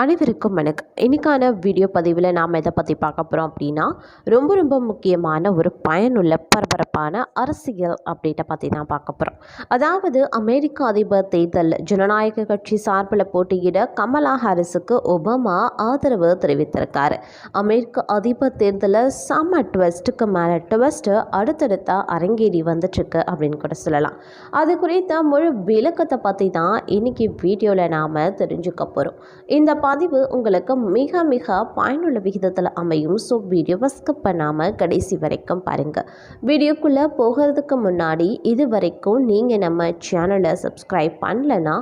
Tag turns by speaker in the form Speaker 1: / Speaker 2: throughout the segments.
Speaker 1: அனைவருக்கும் வணக்கம். இன்றைக்கான வீடியோ பதிவில் நாம் எதை பற்றி பார்க்க போகிறோம் அப்படின்னா ரொம்ப ரொம்ப முக்கியமான ஒரு பயனுள்ள பரபரப்பான அரசியல் அப்டேட்டை பற்றி தான் பார்க்க போகிறோம் அதாவது அமெரிக்க அதிபர் தேர்தல் ஜனநாயக கட்சி சார்பில் போட்டியிட கமலா ஹாரிஸுக்கு ஒபாமா ஆதரவு தெரிவித்திருக்காரு. அமெரிக்க அதிபர் தேர்தலில் செம்ம ட்வெஸ்ட்டுக்கு மேலே ட்வெஸ்ட்டு அடுத்தடுத்தா அரங்கேறி வந்துட்டுருக்கு அப்படின்னு கூட சொல்லலாம். அது குறித்த முழு விளக்கத்தை பற்றி தான் இன்னைக்கு வீடியோவில் நாம் தெரிஞ்சுக்க போகிறோம் இந்த பதிவு உங்களுக்கு மிக மிக பயனுள்ள விகிதத்தில் அமையும். ஸோ வீடியோவை ஸ்கிப் பண்ணாமல் கடைசி வரைக்கும் பாருங்கள் வீடியோக்குள்ளே போகிறதுக்கு முன்னாடி இது வரைக்கும் நீங்கள் நம்ம சேனலை சப்ஸ்கிரைப் பண்ணலன்னா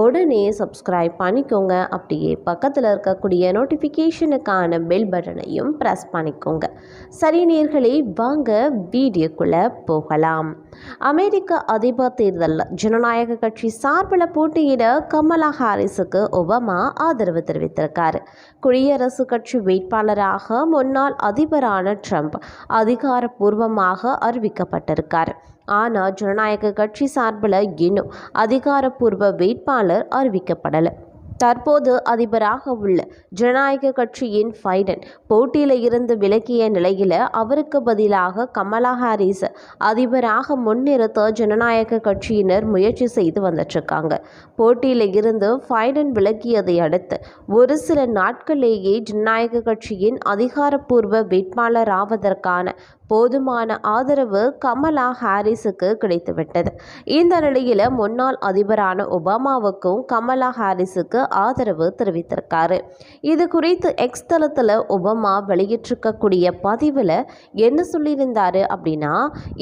Speaker 1: உடனே சப்ஸ்கிரைப் பண்ணிக்கோங்க. அப்படியே பக்கத்தில் இருக்கக்கூடிய நோட்டிஃபிகேஷனுக்கான பெல் பட்டனையும் ப்ரெஸ் பண்ணிக்கோங்க. சரி நேர்களை வாங்க வீடியோக்குள்ளே போகலாம். அமெரிக்க அதிபர் தேர்தலில் ஜனநாயக கட்சி சார்பில் போட்டியிட கமலா ஹாரிஸுக்கு ஒபாமா ஆதரவு தெரிவித்திருக்கார். குடியரசு கட்சி வேட்பாளராக முன்னாள் அதிபரான ட்ரம்ப் அதிகாரப்பூர்வமாக அறிவிக்கப்பட்டிருக்கார். ஆனால் ஜனநாயக கட்சி சார்பில் இன்னும் அதிகாரப்பூர்வ வேட்பாளர் அறிவிக்கப்படலை. தற்போது அதிபராக உள்ள ஜனநாயக கட்சியின் ஃபைடன் போட்டியில் இருந்து விலகிய நிலையில் அவருக்கு பதிலாக கமலா ஹாரிஸ் அதிபராக முன்னிறுத்த ஜனநாயக கட்சியினர் முயற்சி செய்து வந்துட்டுருக்காங்க. போட்டியில் இருந்து ஃபைடன் விலகியதை அடுத்து ஒரு சில நாட்களிலேயே ஜனநாயக கட்சியின் அதிகாரப்பூர்வ வேட்பாளர் ஆவதற்கான போதுமான ஆதரவு கமலா ஹாரிஸுக்கு கிடைத்துவிட்டது. இந்த நிலையில் முன்னாள் அதிபரான ஒபாமாவுக்கும் கமலா ஹாரிஸுக்கு ஆதரவு தெரிவித்திருக்காரு. இது குறித்து எக்ஸ் தளத்தில் ஒபாமா வெளியிட்டிருக்கக்கூடிய பதிவில் என்ன சொல்லியிருந்தாரு அப்படின்னா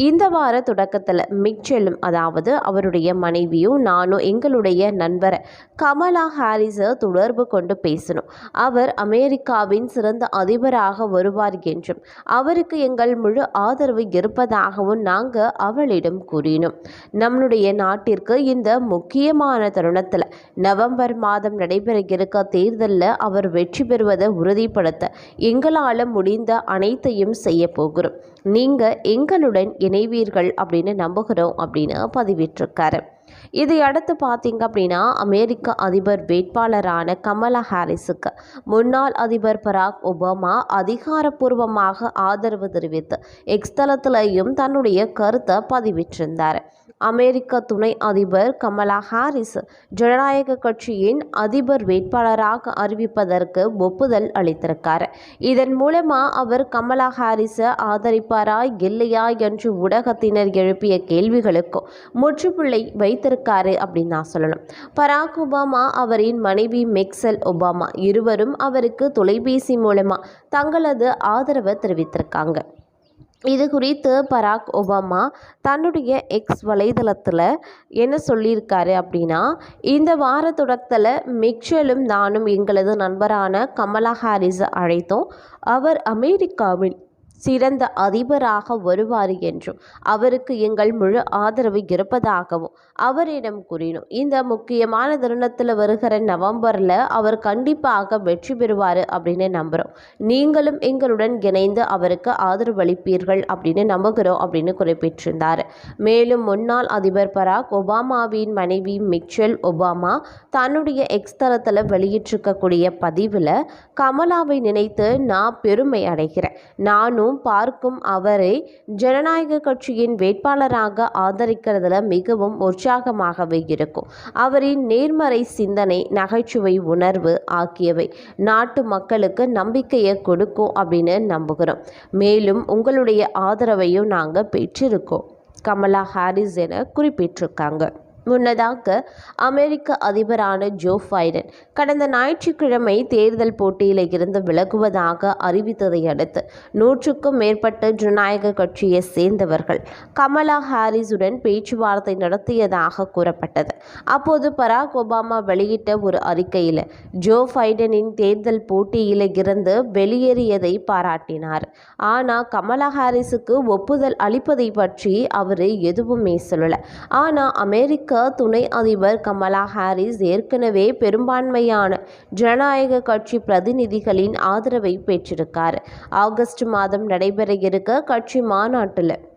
Speaker 1: இந்த வார தொடக்கத்தில் மிச்சலும் அதாவது அவருடைய மனைவியும் நானும் எங்களுடைய நண்பரை கமலா ஹாரிஸை தொடர்பு கொண்டு பேசணும். அவர் அமெரிக்காவின் சிறந்த அதிபராக வருவார் என்றும் அவருக்கு எங்கள் முழு ஆதரவு இருப்பதாகவும் நாங்கள் அவளிடம் கூறினோம். நம்முடைய நாட்டிற்கு இந்த முக்கியமான தருணத்தில் நவம்பர் மாதம் நடைபெற இருக்க தேர்தலில் அவர் வெற்றி பெறுவதை உறுதிப்படுத்த எங்களால் முடிந்த அனைத்தையும் செய்ய போகிறோம். நீங்கள் எங்களுடன் இணைவீர்கள் அப்படின்னு நம்புகிறோம் அப்படின்னு பதிவிட்டிருக்காரு. இதை அடுத்து பார்த்தீங்க அப்படின்னா அமெரிக்க அதிபர் வேட்பாளரான கமலா ஹாரிஸுக்கு முன்னாள் அதிபர் பராக் ஒபாமா அதிகாரப்பூர்வமாக ஆதரவு தெரிவித்து எக்ஸ்தலத்திலையும் தன்னுடைய கருத்தை பதிவிட்டிருந்தார். அமெரிக்க துணை அதிபர் கமலா ஹாரிஸ் ஜனநாயக கட்சியின் அதிபர் வேட்பாளராக அறிவிப்பதற்கு ஒப்புதல் அளித்திருக்கார். இதன் மூலமா அவர் கமலா ஹாரிஸை ஆதரிப்பாரா இல்லையா என்று ஊடகத்தினர் எழுப்பிய கேள்விகளுக்கும் முற்றுப்புள்ளை வைத்திருக்காரு அப்படின்னு நான் சொல்லணும். பராக் ஒபாமா அவரின் மனைவி மெக்சல் ஒபாமா இருவரும் அவருக்கு தொலைபேசி மூலமா தங்களது ஆதரவை தெரிவித்திருக்காங்க. இது குறித்து பராக் ஒபாமா தன்னுடைய எக்ஸ் வலைதளத்தில் என்ன சொல்லியிருக்காரு அப்படின்னா இந்த வார தொடக்கத்தில் மிக்சலும் நானும் எங்களது நண்பரான கமலா ஹாரிஸை அழைத்தோம். அவர் அமெரிக்காவில் சிறந்த அதிபராக வருவார் என்றும் அவருக்கு எங்கள் முழு ஆதரவு இருப்பதாகவும் அவரிடம் கூறினோம். இந்த முக்கியமான தருணத்தில் வருகிற நவம்பரில் அவர் கண்டிப்பாக வெற்றி பெறுவார் அப்படின்னு நம்புகிறோம் நீங்களும் எங்களுடன் இணைந்து அவருக்கு ஆதரவு அளிப்பீர்கள் அப்படின்னு நம்புகிறோம் அப்படின்னு குறிப்பிட்டிருந்தார். மேலும் முன்னாள் அதிபர் பராக் ஒபாமாவின் மனைவி மிச்சல் ஒபாமா தன்னுடைய எக்ஸ் தளத்தில் வெளியிட்டிருக்கக்கூடிய பதிவில் கமலாவை நினைத்து நான் பெருமை அடைகிறேன். நானும் தினமும் பார்க்கும் அவரை ஜனநாயக கட்சியின் வேட்பாளராக ஆதரிக்கிறதுல மிகவும் உற்சாகமாகவே இருக்கும். அவரின் நேர்மறை சிந்தனை நகைச்சுவை உணர்வு ஆகியவை நாட்டு மக்களுக்கு நம்பிக்கையை கொடுக்கும் அப்படின்னு நம்புகிறோம். மேலும் உங்களுடைய ஆதரவையும் நாங்கள் பெற்றிருக்கோம். கமலா ஹாரிஸ் என குறிப்பிட்டிருக்காங்க. முன்னதாக அமெரிக்க அதிபரான ஜோ பைடன் கடந்த ஞாயிற்றுக்கிழமை தேர்தல் போட்டியில் இருந்து விலகுவதாக அறிவித்ததை அடுத்து நூற்றுக்கும் மேற்பட்ட ஜனநாயக கட்சியை சேர்ந்தவர்கள் கமலா ஹாரிஸுடன் பேச்சுவார்த்தை நடத்தியதாக கூறப்பட்டது. அப்போது பராக் ஒபாமா வெளியிட்ட ஒரு அறிக்கையில் ஜோ பைடனின் தேர்தல் போட்டியில் இருந்து வெளியேறியதை பாராட்டினார். ஆனால் கமலா ஹாரிஸுக்கு ஒப்புதல் அளிப்பதை பற்றி அவர் எதுவுமே சொல்லலை. ஆனால் அமெரிக்க துணை அதிபர் கமலா ஹாரிஸ் ஏற்கனவே பெரும்பான்மையான ஜனநாயக கட்சி பிரதிநிதிகளின் ஆதரவை பெற்றிருக்கார். ஆகஸ்ட் மாதம் நடைபெற இருக்க கட்சி மாநாட்டில்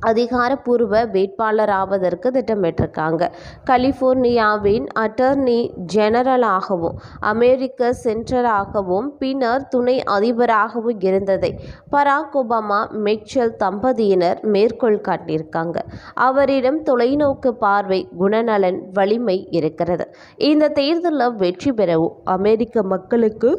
Speaker 1: அதிகாரப்பூர்வ வேட்பாளராவதற்கு திட்டமிட்டிருக்காங்க. கலிஃபோர்னியாவின் அட்டர்னி ஜெனரலாகவும் அமெரிக்க சென்டராகவும் பின்னர் துணை அதிபராகவும் இருந்ததை பராக் ஒபாமா மிச்சல் தம்பதியினர் மேற்கோள் காட்டியிருக்காங்க. அவரிடம் தொலைநோக்கு பார்வை குணநலன் வலிமை இருக்கிறது. இந்த தேர்தலில் வெற்றி பெறவும் அமெரிக்க மக்களுக்கு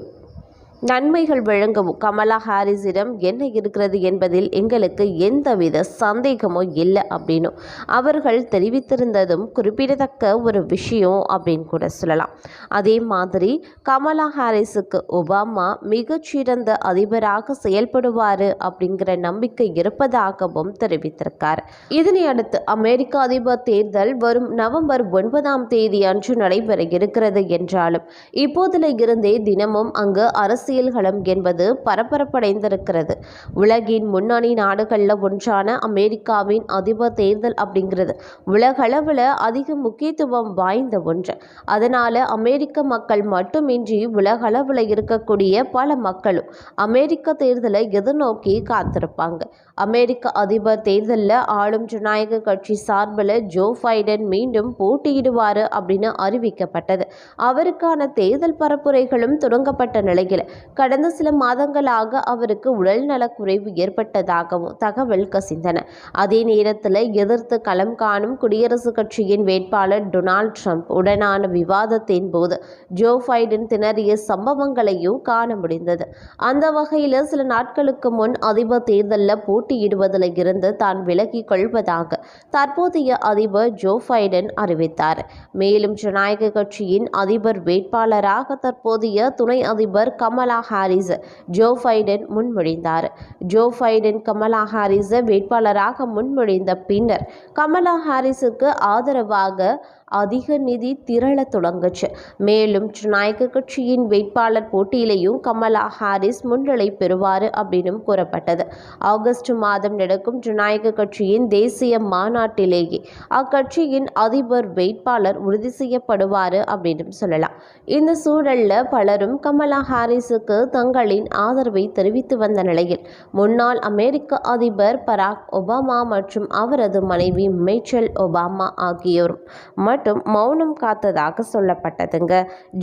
Speaker 1: நன்மைகள் வழங்கவும் கமலா ஹாரிஸிடம் என்ன இருக்கிறது என்பதில் எங்களுக்கு எந்தவித சந்தேகமும் இல்லை அப்படின்னும் அவர்கள் தெரிவித்திருந்ததும் குறிப்பிடத்தக்க ஒரு விஷயம் அப்படின்னு கூட சொல்லலாம். அதே மாதிரி கமலா ஹாரிஸுக்கு ஒபாமா மிகச்சிறந்த அதிபராக செயல்படுவார் அப்படிங்கிற நம்பிக்கை இருப்பதாகவும் தெரிவித்திருக்கார். இதனை அடுத்து அமெரிக்க அதிபர் தேர்தல் வரும் நவம்பர் ஒன்பதாம் தேதி அன்று நடைபெற இருக்கிறது என்றாலும் இப்போதில் இருந்தே தினமும் அங்கு அரசியல் அரசியல்களம் என்பது பரபரப்படைந்திருக்கிறது. உலகின் முன்னணி நாடுகளில் ஒன்றான அமெரிக்காவின் அதிபர் தேர்தல் அப்படிங்கிறது உலகளவில் அதிக முக்கியத்துவம் வாய்ந்த ஒன்று. அதனால் அமெரிக்க மக்கள் மட்டுமின்றி உலகளவில் இருக்கக்கூடிய பல மக்களும் அமெரிக்க தேர்தலை எதிர்நோக்கி காத்திருப்பாங்க. அமெரிக்க அதிபர் தேர்தலில் ஆளும் ஜனநாயக கட்சி சார்பில் ஜோ பைடன் மீண்டும் போட்டியிடுவார் அப்படின்னு அறிவிக்கப்பட்டது. அவருக்கான தேர்தல் பரப்புரைகளும் தொடங்கப்பட்ட நிலையில் கடந்த சில மாதங்களாக அவருக்கு உடல் நலக்குறைவு ஏற்பட்டதாகவும் தகவல் கசிந்தன. அதே நேரத்தில் எதிர்த்து களம் காணும் குடியரசுக் கட்சியின் வேட்பாளர் டொனால்ட் ட்ரம்ப் உடனான விவாதத்தின் போது ஜோ பைடன் திணறிய சம்பவங்களையும் காண முடிந்தது. அந்த வகையில் சில நாட்களுக்கு முன் அதிபர் தேர்தலில் போட்டியிடுவதில் இருந்து தான் விலகிக் கொள்வதாக தற்போதைய அதிபர் ஜோ பைடன் அறிவித்தார். மேலும் ஜனநாயக கட்சியின் அதிபர் வேட்பாளராக தற்போதைய துணை அதிபர் கமலா ஹாரிஸ் ஜோ பைடன் முன்மொழிந்தார். ஜோ பைடன் கமலா ஹாரிஸ் வேட்பாளராக முன்மொழிந்த பின்னர் கமலா ஹாரிஸுக்கு ஆதரவாக அதிக நிதி திரள தொடங்குச்சு. மேலும் ஜனநாயக கட்சியின் வேட்பாளர் போட்டியிலையும் கமலா ஹாரிஸ் முன்னிலை பெறுவார் அப்படின்னு கூறப்பட்டது. ஆகஸ்ட் மாதம் நடக்கும் ஜனநாயக கட்சியின் தேசிய மாநாட்டிலேயே அக்கட்சியின் அதிபர் வேட்பாளர் உறுதி செய்யப்படுவார் அப்படின்னு சொல்லலாம். இந்த சூழலில் பலரும் கமலா ஹாரிஸுக்கு தங்களின் ஆதரவை தெரிவித்து வந்த நிலையில் முன்னாள் அமெரிக்க அதிபர் பராக் ஒபாமா மற்றும் அவரது மனைவி மேச்சல் ஒபாமா ஆகியோரும் மட்டும் மௌனம் காத்ததாக சொல்லப்பட்டதுங்க.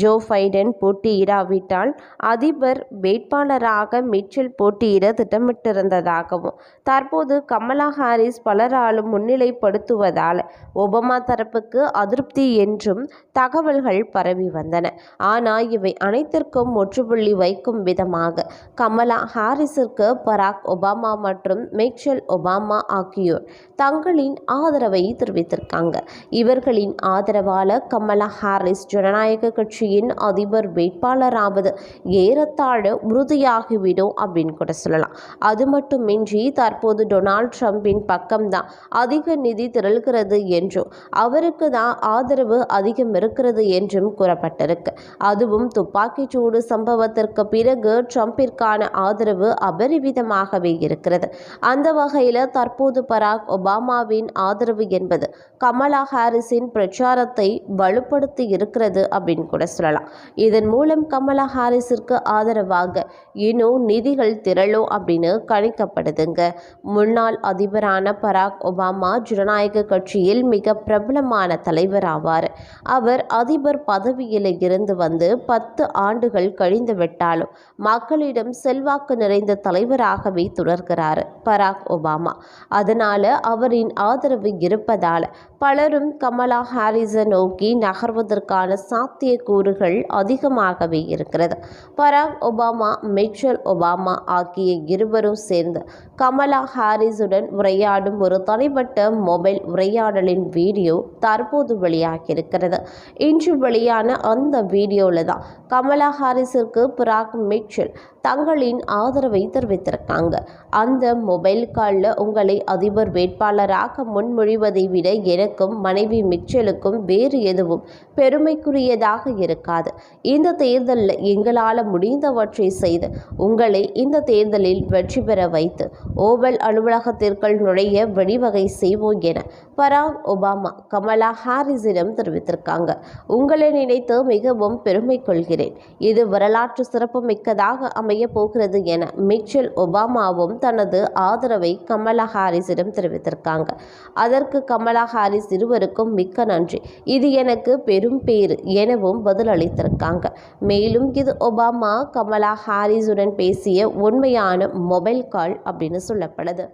Speaker 1: ஜோ பைடன் போட்டியிடாவிட்டால் அதிபர் வேட்பாளராக மிச்சல் போட்டியிட திட்டமிட்டிருந்ததாகவும் தற்போது கமலா ஹாரிஸ் பலராலும் முன்னிலைப்படுத்துவதால் ஒபாமா தரப்புக்கு அதிருப்தி என்றும் தகவல்கள் பரவி வந்தன. ஆனால் இவை அனைத்திற்கும் முற்றுப்புள்ளி வைக்கும் விதமாக கமலா ஹாரிஸிற்கு பராக் ஒபாமா மற்றும் மிச்சல் ஒபாமா ஆகியோர் தங்களின் ஆதரவை தெரிவித்திருக்காங்க. இவர்களின் ஆதரவாளர் கமலா ஹாரிஸ் ஜனநாயக கட்சியின் அதிபர் வேட்பாளராவது ஏறத்தாழ உறுதியாகிவிடும் அப்படின்னு கூட சொல்லலாம். அது மட்டுமின்றி தற்போது டொனால்ட் ட்ரம்பின் பக்கம்தான் அதிக நிதி திரள்கிறது என்றும் அவருக்கு தான் ஆதரவு அதிகம் இருக்கிறது என்றும் கூறப்பட்டிருக்கு. அதுவும் துப்பாக்கிச்சூடு சம்பவத்திற்கு பிறகு ட்ரம்பிற்கான ஆதரவு அபரிவிதமாகவே இருக்கிறது. அந்த வகையில் தற்போது பராக் ஒபாமாவின் ஆதரவு என்பது கமலா ஹாரிஸின் பிரச்சாரத்தை வலுப்படுத்தி இருக்கிறது அப்படின்னு கூட சொல்லலாம். இதன் மூலம் கமலா ஹாரிஸிற்கு ஆதரவாக இன்னும் நிதிகள் திரளும் அப்படின்னு கணிக்கப்படுதுங்க. முன்னாள் அதிபரான பராக் ஒபாமா ஜனநாயக கட்சியில் மிக பிரபலமான தலைவர் ஆவார். அவர் அதிபர் பதவியில் இருந்து வந்து பத்து ஆண்டுகள் கழிந்து விட்டாலும் மக்களிடம் செல்வாக்கு நிறைந்த தலைவராகவே தொடர்கிறார் பராக் ஒபாமா. அதனால அவரின் ஆதரவு இருப்பதால் பலரும் கமலா ஹாரிஸை நோக்கி நகர்வதற்கான சாத்தியக்கூறுகள் அதிகமாகவே இருக்கிறது. பராக் ஒபாமா மிச்சல் ஒபாமா ஆகிய இருவரும் சேர்ந்து கமலா ஹாரிஸுடன் உரையாடும் ஒரு தனிப்பட்ட மொபைல் உரையாடலின் வீடியோ தற்போது வெளியாகியிருக்கிறது. இன்று வெளியான அந்த வீடியோவில் தான் கமலா ஹாரிஸிற்கு பராக் மிச்சல் தங்களின் ஆதரவை தெரிவித்திருக்காங்க. அந்த மொபைல் காலில் உங்களை அதிபர் வேட்பாளராக முன்மொழிவதை விட எனக்கும் மனைவி மிச்சலுக்கும் வேறு எதுவும் பெருமைக்குரியதாக இருக்காது. இந்த தேர்தலில் எங்களால் முடிந்தவற்றை செய்து உங்களை இந்த தேர்தலில் வெற்றி பெற வைத்து ஓவல் அலுவலகத்திற்குள் நுழைய வழிவகை செய்வோம் என பராக் ஒபாமா கமலா ஹாரிஸிடம் தெரிவித்திருக்காங்க. உங்களை நினைத்து மிகவும் பெருமை கொள்கிறேன். இது வரலாற்று சிறப்புமிக்கதாக அமைய போகிறது என மிச்சல் ஒபாமாவும் தனது ஆதரவை கமலா ஹாரிஸிடம் தெரிவித்திருக்காங்க. அதற்கு கமலா ஹாரிஸ் இருவருக்கும் மிக்க நன்றி. இது எனக்கு பெரும் பேறு எனவும் பதிலளித்திருக்காங்க. மேலும் இது ஒபாமா கமலா ஹாரிஸுடன் பேசிய உண்மையான மொபைல் கால் அப்படின்னு சொல்லப்படுது.